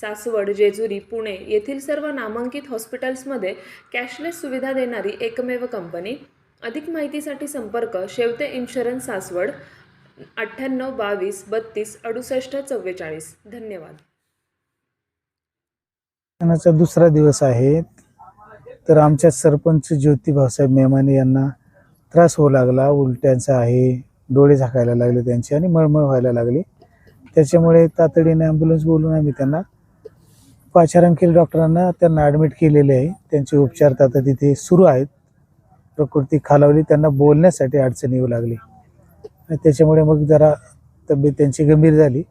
सासवड जेजुरी पुणे येथील सर्व नामांकित हॉस्पिटल्समध्ये कॅशलेस सुविधा देणारी एकमेव कंपनी. अधिक माहितीसाठी संपर्क शेवते इन्शुरन्स सासवड अठ्ठ्याण्णव बावीस बत्तीस अडुसष्ट चव्वेचाळीस. धन्यवाद. दुसरा दिवस आहे. तर आमच्या सरपंच ज्योती भाऊसाहेब मेमाने यांना त्रास होऊ लागला. उलट्यांचा आहे डोळे झाकायला लागले त्यांचे आणि मळमळ व्हायला लागली. त्याच्यामुळे तातडीने ॲम्ब्युलन्स बोलून आम्ही त्यांना पाचारण डॉक्टरांना. त्यांना ॲडमिट केलेले आहे. त्यांचे उपचार तर आता तिथे सुरू आहेत. प्रकृती खालावली. त्यांना बोलण्यासाठी अडचण येऊ लागली. आणि त्याच्यामुळे मग जरा तब्येत त्यांची गंभीर झाली.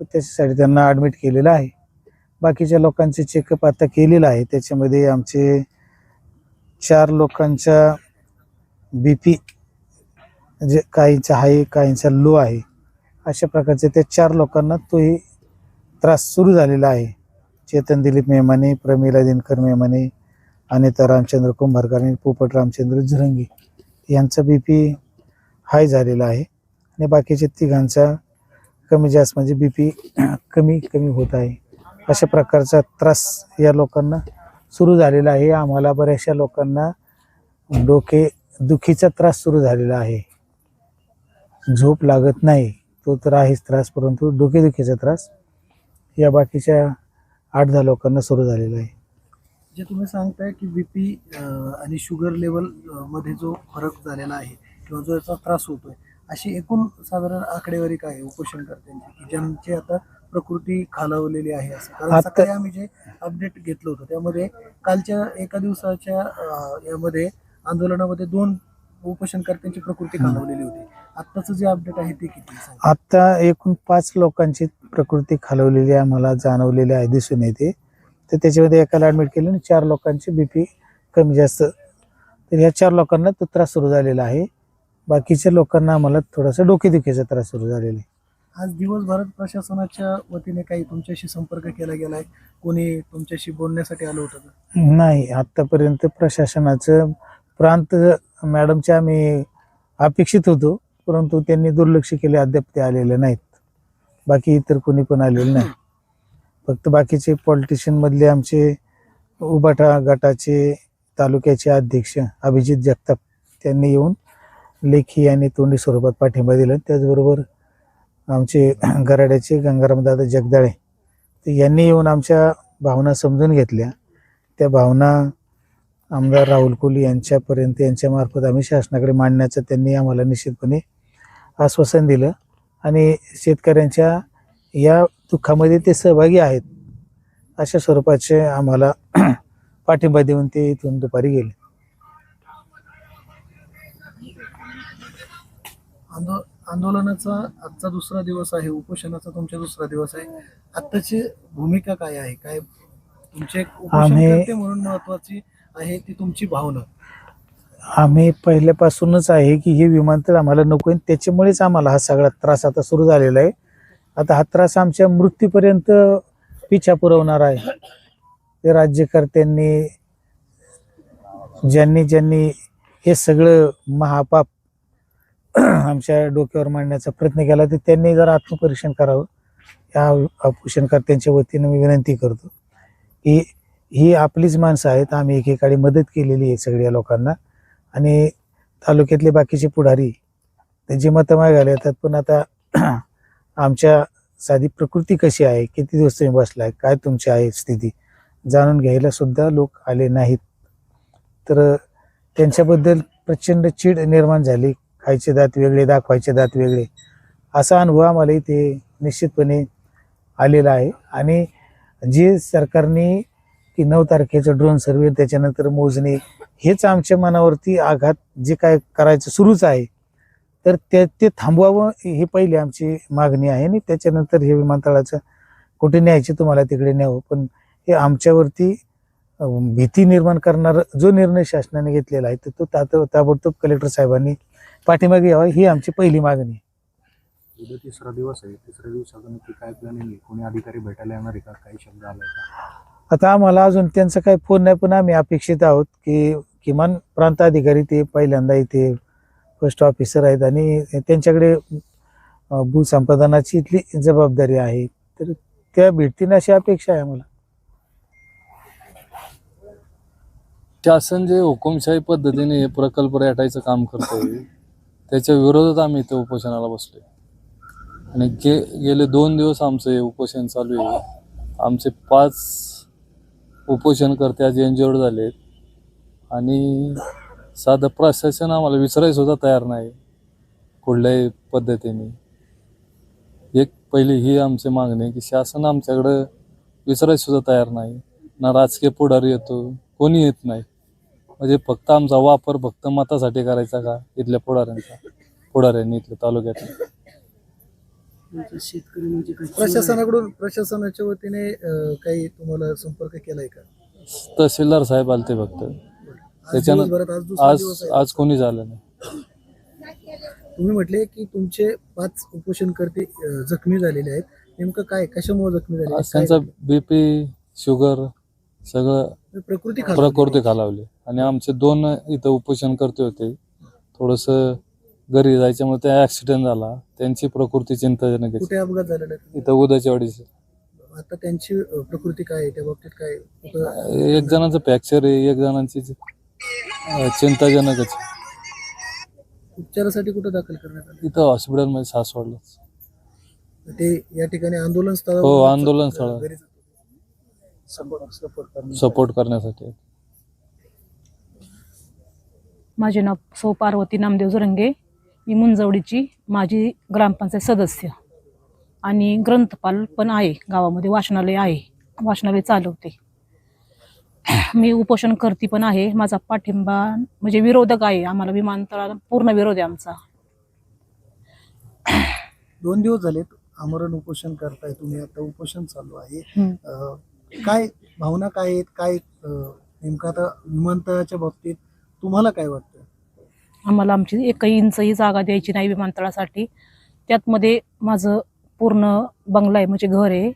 त्याच्यासाठी त्यांना ॲडमिट केलेलं आहे. बाकीच्या लोकांचे चेकअप आता केलेलं आहे. त्याच्यामध्ये आमचे चार लोकांचा बी पी जे काहींचा हाय काहींचा लो आहे. अशा प्रकारचे त्या चार लोकांना तोही त्रास सुरू झालेला आहे. चेतन दिलीप मेमाने प्रमिला दिनकर मेमाने अनिता रामचंद्र कुंभारकर आणि पोपट रामचंद्र झुरंगी यांचा बी पी हाय झालेला आहे. आणि बाकीचे तिघांचा कमी जास्त म्हणजे बी पी कमी कमी होत आहे. अशा प्रकारचा त्रास या लोकांना सुरू झालेला आहे. आम्हाला बऱ्याचशा लोकांना डोके दुखीचा त्रास सुरू झालेला आहे. झोप लागत नाही. तो तर आहेच त्रास परंतु डोकेदुखीचा त्रास. या बाकीच्या आठ दहा लोकांना सुरू झालेला आहे. जे तुम्ही सांगताय की बीपी आणि शुगर लेवलमध्ये जो फरक झालेला आहे किंवा जो याचा त्रास होतोय अशी एकूण साधारण आकडेवारी काय आहे उपोषणकर्त्यांची की ज्यांची आता प्रकृती खालावलेली आहे असं? कारण आता- सकाळी आम्ही जे अपडेट घेतलं होतं त्यामध्ये कालच्या एका दिवसाच्या यामध्ये आंदोलनामध्ये दोन उपोषणकर्त्यांची प्रकृती खालावलेली होती. आत्ताचं जे अपडेट आहे ते किती सांगा. आता एकूण पाच लोकांची प्रकृती खालवलेली आम्हाला जाणवलेली आहे दिसून येते. तर त्याच्यामध्ये एकाला ॲडमिट केलं आणि चार लोकांची बी पी कमी जास्त. तर ह्या चार लोकांना तो त्रास सुरू झालेला आहे. बाकीच्या लोकांना आम्हाला थोडासा डोकेदुखीचा त्रास सुरू झालेला आहे. आज दिवसभरात प्रशासनाच्या वतीने काही तुमच्याशी संपर्क केला गेलाय कोणी तुमच्याशी बोलण्यासाठी आलं होतं का? नाही आत्तापर्यंत प्रशासनाचं प्रांत मॅडमच्या आम्ही अपेक्षित होतो. परंतु त्यांनी दुर्लक्ष केले अद्याप ते आलेले नाहीत. बाकी इतर कोणी पण आलेले नाही. फक्त बाकीचे पॉलिटिशियन मधले आमचे उबाटा गटाचे तालुक्याचे अध्यक्ष अभिजित जगताप त्यांनी येऊन लेखी आणि तोंडी स्वरूपात पाठिंबा दिला. त्याचबरोबर आमचे गराड्याचे गंगारामदादा जगदाळे तर यांनी येऊन आमच्या भावना समजून घेतल्या. त्या भावना आमदार राहुल कोली यांच्यापर्यंत यांच्यामार्फत आम्ही शासनाकडे मांडण्याचा त्यांनी आम्हाला निश्चितपणे आश्वासन दिलं आणि शेतकऱ्यांच्या या दुःखामध्ये ते सहभागी आहेत अशा स्वरूपाचे आम्हाला पाठिंबा देऊन ते इथून दुपारी गेले. आंदो आंदोलनाचा आजचा दुसरा दिवस आहे उपोषणाचा तुमचा दुसरा दिवस आहे. आत्ताची भूमिका काय आहे? काय तुमचे एक उपोषणकर्ते म्हणून महत्वाची आहे ती तुमची भावना. आम्ही पहिल्यापासूनच आहे की हे विमानतळ आम्हाला नको आहे. त्याच्यामुळेच आम्हाला हा सगळा त्रास आता सुरू झालेला आहे. आता हा त्रास आमच्या मृत्यूपर्यंत पिछा पुरवणार आहे. ते राज्यकर्त्यांनी ज्यांनी ज्यांनी हे सगळं महापाप आमच्या डोक्यावर मांडण्याचा प्रयत्न केला तर त्यांनी जर आत्मपरीक्षण करावं. या उपोषणकर्त्यांच्या वतीनं मी विनंती करतो की ही आपलीच माणसं आहेत. आम्ही एकेकाळी मदत केलेली आहे सगळ्या लोकांना. आणि तालुक्यातले बाकीचे पुढारी त्यांची मतं मागायला येतात पण आता आमच्या साधी प्रकृती कशी आहे? किती दिवस तुम्ही बसलाय? काय तुमची आहे स्थिती? जाणून घ्यायला सुद्धा लोक आले नाहीत. तर त्यांच्याबद्दल प्रचंड चीड निर्माण झाली. खायचे दात वेगळे दाखवायचे दात वेगळे. असा अनुभव आम्हाला इथे निश्चितपणे आलेला आहे. आणि जे सरकारने की नऊ तारखेचं ड्रोन सर्वे त्याच्यानंतर मोजणी. हेच आमच्या मनावरती आघात जे काय करायचं सुरूच आहे. तर ते ते थांबवावं ही पहिली आमची मागणी आहे आणि त्याच्यानंतर हे विमानतळाचं कुठे न्यायचे तुम्हाला तिकडे न्यावं. पण हे आमच्यावरती भीती निर्माण करणारा जो निर्णय शासनाने घेतलेला आहे तर तो तात ताबडतोब कलेक्टर साहेबांनी पाठीमागे यावा ही आमची पहिली मागणी. आहे. उद्या तिसरा दिवस आहे. तिसऱ्या दिवसाचा नक्की काय प्लॅनिंग आहे? कोणी अधिकारी भेटायला येणार आहे का? काही शब्द आलाय का? आता आम्हाला अजून त्यांचा काही फोन नाही पण आम्ही अपेक्षित आहोत की किमान प्रांताधिकारी ते पहिल्यांदा इथे फर्स्ट ऑफिसर आहेत आणि त्यांच्याकडे भूसंपादनाची इथली जबाबदारी आहे. तर त्या भेटतील अशी अपेक्षा आहे आम्हाला. शासन जे हुकुमशाही पद्धतीने हे प्रकल्प रेटायचं काम करतोय त्याच्या विरोधात आम्ही इथे उपोषणाला बसलोय. आणि गे गेले दोन दिवस आमचं हे उपोषण चालू आहे. आमचे पाच उपोषणकर्ते आज एनजिओड झालेत. आणि साधं प्रशासन आम्हाला विसरायसुद्धा तयार नाही कुठल्याही पद्धतीने. एक पहिली ही आमची मागणी की शासन आमच्याकडं विसरायसुद्धा तयार नाही. ना राजकीय पुढारी येतो कोणी येत नाही. म्हणजे फक्त आमचा वापर फक्त मतासाठी करायचा का इथल्या पुढाऱ्यांचा? पुढाऱ्यांनी इथल्या तालुक्यात प्रशासनाकडून प्रशासनाच्या वतीने अं, काही तुम्हाला संपर्क केलाय का? तहसीलदार साहेब आलते फक्त. आज त्याच्यानं- दिवसभरात आज दुसरा आज दिवस आहे. आज कोणी झालं नाही. तुम्ही म्हटले की तुमचे पाच उपोषणकर्ते अं, जखमी झालेले आहेत. नेमकं काय कशामुळे जखमी झाले आज त्यांचा बीपी शुगर सगळं प्रकृती खालावली. प्रकृती खालावली. आणि आमचे दोन इथं उपोषण करते होते. थोडस घरी जायच्यामुळे त्या ऍक्सिडेंट झाला त्यांची प्रकृती चिंताजनक आहे. कुठे अपघात झालेला आहे इथं उद्याच्या वाडीचे आता त्यांची अं, प्रकृती काय आहे त्या बाबतीत काय कुठं एक जणांचं फ्रॅक्चर आहे एक जणांची अं, चिंताजनकच आहे. उपचारासाठी कुठं दाखल करण्यात आले इथं हॉस्पिटलमध्ये सासवडलाच ते या ठिकाणी आंदोलन स्थळावर हो, आंदोलन स्थळावर. जातात. सपोर्ट सपोर्ट करण्यासाठी. सपोर्ट करण्यासाठी माझे नाव सौ पार्वती नामदेव जोरंगे मी मुंजवडीची माझी ग्रामपंचायत सदस्य. आणि ग्रंथपाल पण आहे गावामध्ये वाचनालय आहे वाचनालय चालवते. मी उपोषण करती पण आहे माझा पाठिंबा म्हणजे विरोधक आहे आम्हाला विमानतळाला पूर्ण विरोध आहे आमचा. दोन दिवस झालेत आमरण उपोषण करताय तुम्ही आता उपोषण चालू आहे. अं, काय भावना काय आहेत? काय अं, नेमकं आता विमानतळाच्या बाबतीत तुम्हाला काय वाटतं? आम्हाला आमची एकही इंचही जागा द्यायची नाही विमानतळासाठी. त्यातमध्ये माझं पूर्ण बंगला आहे म्हणजे घर आहे.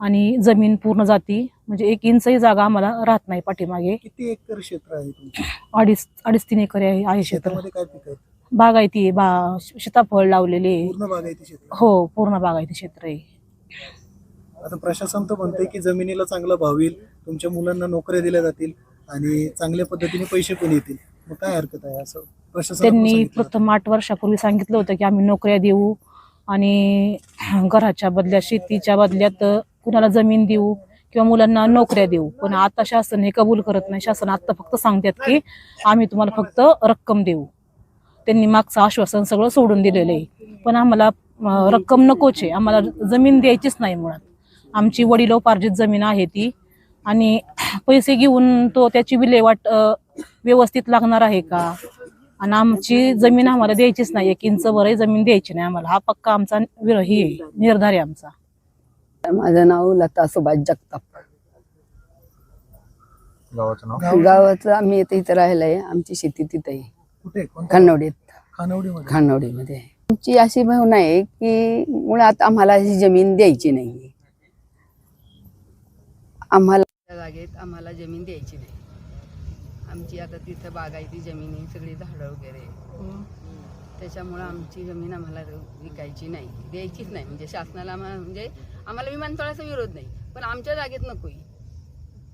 आणि जमीन पूर्ण जाती म्हणजे एक इंचही जागा आम्हाला राहत नाही पाठीमागे. किती एकर क्षेत्र आहे अडीच अडीच तीन एकर आहे आहे क्षेत्र. काय बागायती आहे? बा सीताफळ लावलेले हो पूर्ण बागायती क्षेत्र आहे. आता प्रशासन तर म्हणतंय की जमिनीला चांगला भाव येईल तुमच्या मुलांना नोकऱ्या दिल्या जातील आणि चांगल्या पद्धतीने पैसे पण येतील. मग काय हरकत आहे असं त्यांनी प्रथम आठ वर्षापूर्वी सांगितलं होतं की आम्ही नोकऱ्या देऊ आणि घराच्या बदल्यात शेतीच्या बदल्यात कुणाला जमीन देऊ किंवा मुलांना नोकऱ्या देऊ. पण आता शासन हे कबूल करत नाही. शासन आता फक्त सांगतात की आम्ही तुम्हाला फक्त रक्कम देऊ. त्यांनी मागचं आश्वासन सगळं सोडून दिलेलं आहे. पण आम्हाला अं, रक्कम नकोच आहे. आम्हाला जमीन द्यायचीच नाही मुळात. आमची वडिलोपार्जित जमीन आहे ती. आणि पैसे घेऊन तो त्याची विल्हेवाट व्यवस्थित लागणार आहे का? आणि आमची जमीन आम्हाला द्यायचीच नाही. एक इंच वरही जमीन द्यायची नाही आम्हाला. हा पक्का आमचा विर- हे आहे, निर्धार आहे आमचा. माझं नाव लता सुभाष जगताप. गावाचं आम्ही इथे इथं राहिलं आहे. आमची शेती तिथं आहे. खानवडीत. खानवडीमध्ये. आमची अशी भावना आहे की मुळात आम्हाला ही जमीन द्यायची नाही आम्हाला जागेत आम्हाला जमीन द्यायची नाही. आमची आता तिथं बागायती जमीन आहे सगळी झाडं वगैरे. त्याच्यामुळं आमची जमीन आम्हाला विकायची नाही द्यायचीच नाही. म्हणजे शासनाला आम्हाला म्हणजे आम्हाला विमानतळाचा विरोध नाही पण आमच्या जागेत नकोय.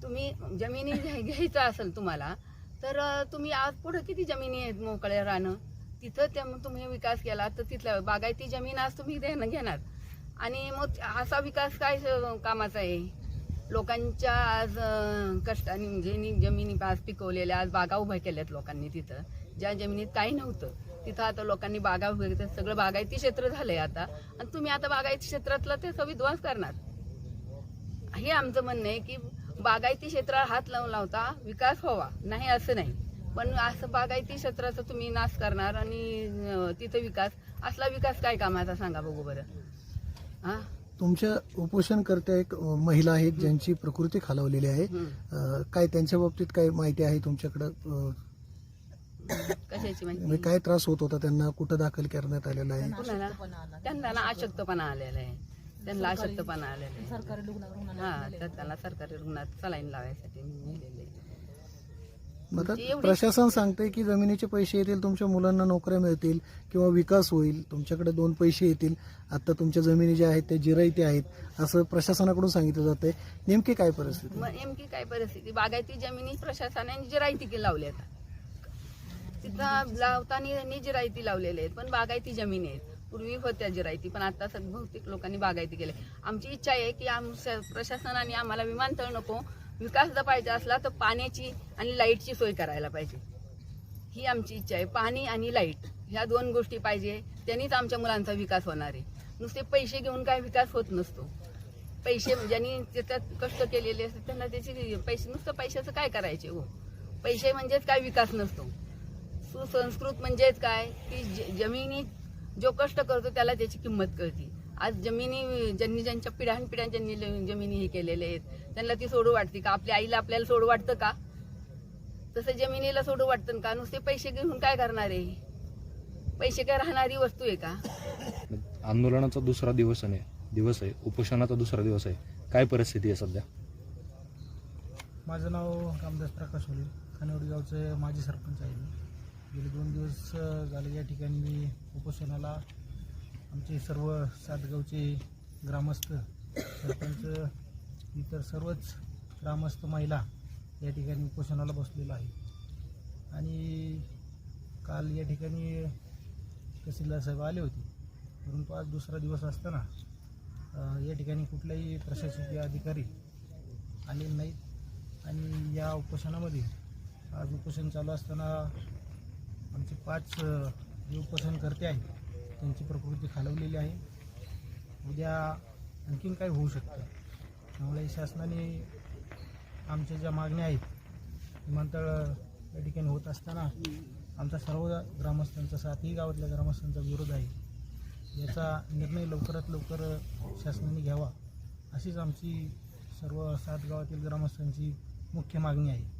तुम्ही जमिनी घ्याय- घ्यायचं असेल तुम्हाला तर तुम्ही आज पुढं किती जमिनी आहेत मोकळ्या राहणं तिथं त्या तुम्ही विकास केला तर तिथल्या बागायती जमीन आज तुम्ही देणं घेणार. आणि मग असा विकास काय कामाचा आहे? लोकांच्या आज कष्टाने म्हणजे जमिनी आज पिकवलेल्या आज बागा उभ्या केल्यात लोकांनी तिथं. ज्या जमिनीत काही नव्हतं तिथं आता लोकांनी बागा उभ्या केल्यात. सगळं बागायती क्षेत्र झालंय आता. आणि तुम्ही आता बागायती क्षेत्रातला ते विध्वंस करणार. हे आमचं म्हणणं आहे की बागायती क्षेत्राला हात लावून लावता विकास व्हावा. नाही असं नाही. पण असं बागायती क्षेत्राचा तुम्ही नाश करणार आणि तिथं विकास असला विकास काय कामाचा सांगा बघू बरं. हां? तुमच्या उपोषणकर्त्या एक महिला आहेत ज्यांची प्रकृती खालावलेली आहे. अ, काय त्यांच्या बाबतीत काय माहिती आहे तुमच्याकडं? अ, कशाची म्हणजे काय त्रास होत होता त्यांना? कुठं दाखल करण्यात आलेला आहे? कुणाला? त्यांना ना अशक्तपणा आलेला आहे. त्यांना अशक्तपणा आलेला आहे. हा तर त्याला सरकारी रुग्णात सलाईन लावायसाठी नेलेले आहे. मग आता प्रशासन सांगते की जमिनीचे पैसे येतील तुमच्या मुलांना नोकऱ्या मिळतील किंवा विकास होईल. तुमच्याकडे दोन पैसे येतील. आता तुमच्या जमिनी ज्या आहेत त्या जिरायती आहेत असं प्रशासनाकडून सांगितलं जातंय. नेमकी काय परिस्थिती? मग नेमकी काय परिस्थिती? बागायती जमिनी प्रशासनाने जिरायती के लावल्या तिथं लावताना जिरायती लावलेले आहेत पण बागायती जमिनी आहेत. पूर्वी होत्या जिरायती पण आता बहुतेक लोकांनी बागायती केले. आमची इच्छा आहे की आमच्या प्रशासनाने आम्हाला विमानतळ नको विकास जर पाहिजे असला तर पाण्याची आणि लाईटची सोय करायला पाहिजे. ही आमची इच्छा आहे. पाणी आणि लाइट ह्या दोन गोष्टी पाहिजे. त्यांनीच आमच्या मुलांचा विकास होणार आहे. नुसते पैसे घेऊन काय विकास होत नसतो. पैसे ज्यांनी त्याच्यात कष्ट केलेले असतात त्यांना त्याची पैसे नुसतं पैशाचं काय करायचे हो? पैसे म्हणजेच काय? विकास नसतो. सुसंस्कृत म्हणजेच काय? की ज- जमिनी जो कष्ट करतो त्याला त्याची किंमत कळते. आज जमिनी ज्यांनी ज्यांच्या पिढ्यानपिढ्या ज्यांनी जमिनी हे केलेले आहेत त्यांना ती सोडू वाटते का? आपल्या आईला आपल्याला सोडू वाटतं का? तसं जमिनीला सोडू वाटतं का? नुसते पैसे घेऊन काय करणार आहे? पैसे काय राहणारी वस्तू आहे का? आंदोलनाचा दुसरा दिवस आहे दिवस आहे उपोषणाचा दुसरा दिवस आहे. काय परिस्थिती आहे सध्या? माझं नाव रामदास प्रकाश होले. खानेवाडी गावचे माजी सरपंच आहे मी. गेले दोन दिवस झाले या ठिकाणी मी उपोषणाला आमचे सर्व सातगावचे ग्रामस्थ सरपंच इतर सर्वच ग्रामस्थ महिला या ठिकाणी उपोषणाला बसलेलो आहे. आणि काल या ठिकाणी तहसीलदार साहेब आले होते. परंतु आज दुसरा दिवस असताना या ठिकाणी कुठलाही प्रशासकीय अधिकारी आले नाहीत. आणि या उपोषणामध्ये आज उपोषण चालू असताना आमचे पाच अ, जे उपोषणकर्ते आहेत. त्यांची प्रकृती खालवलेली आहे. उद्या आणखीन काही होऊ शकतं. त्यामुळे शासनाने आमच्या ज्या मागण्या आहेत विमानतळ या ठिकाणी होत असताना आमचा सर्व ग्रामस्थांचा साथही गावातल्या ग्रामस्थांचा विरोध आहे. याचा निर्णय लवकरात लवकर शासनाने घ्यावा अशीच आमची सर्व सात गावातील ग्रामस्थांची मुख्य मागणी आहे.